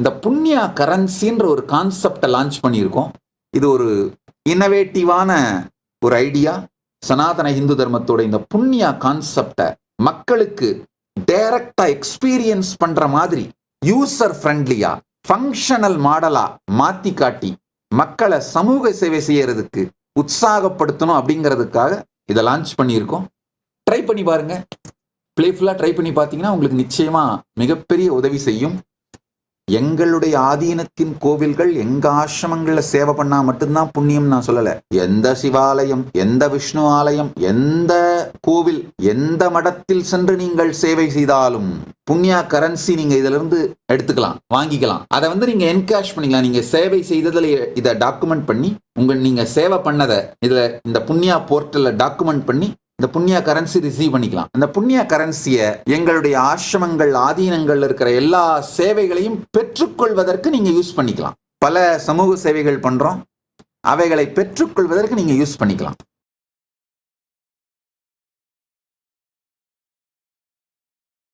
இந்த புண்ணியா கரன்சின்ற ஒரு கான்செப்டை லான்ச் பண்ணியிருக்கோம். இது ஒரு இன்னவேட்டிவான ஒரு ஐடியா சனாதன இந்து தர்மத்தோட இந்த புண்ணியா கான்செப்டை மக்களுக்கு டைரக்டா எக்ஸ்பீரியன்ஸ் பண்ற மாதிரி யூசர் ஃப்ரெண்ட்லியா ஃபங்க்ஷனல் மாடலா மாத்தி காட்டி மக்களை சமூக சேவை செய்யறதுக்கு உற்சாகப்படுத்தணும் அப்படிங்கிறதுக்காக இதை லான்ச் பண்ணியிருக்கோம். ட்ரை பண்ணி பாருங்க. பிளேஃபுல்லாக ட்ரை பண்ணி பார்த்தீங்கன்னா உங்களுக்கு நிச்சயமாக மிகப்பெரிய உதவி செய்யும். எங்களுடைய ஆதீனத்தின் கோவில்கள் எங்க ஆசிரமங்கள்ல சேவை பண்ணா மட்டும்தான் புண்ணியம் நான் சொல்லல. எந்த சிவாலயம் எந்த விஷ்ணு ஆலயம் எந்த கோவில் எந்த மடத்தில் சென்று நீங்கள் சேவை செய்தாலும் புண்ணியா கரன்சி நீங்க இதுல இருந்து எடுத்துக்கலாம் வாங்கிக்கலாம். அதை வந்து நீங்க என்கேஷ் பண்ணிக்கலாம். நீங்க சேவை செய்ததுல இதை டாக்குமெண்ட் பண்ணி உங்க நீங்க சேவை பண்ணதை இதுல இந்த புண்ணியா போர்ட்டல்ல டாக்குமெண்ட் பண்ணி இந்த புண்ணிய கரன்சி ரிசீவ் பண்ணிக்கலாம். அந்த புண்ணிய கரன்சியை எங்களுடைய ஆசிரமங்கள் ஆதீனங்கள் இருக்கிற எல்லா சேவைகளையும் பெற்றுக்கொள்வதற்கு நீங்க யூஸ் பண்ணிக்கலாம். பல சமூக சேவைகள் பண்றோம். அவைகளை பெற்றுக்கொள்வதற்கு நீங்க யூஸ் பண்ணிக்கலாம்.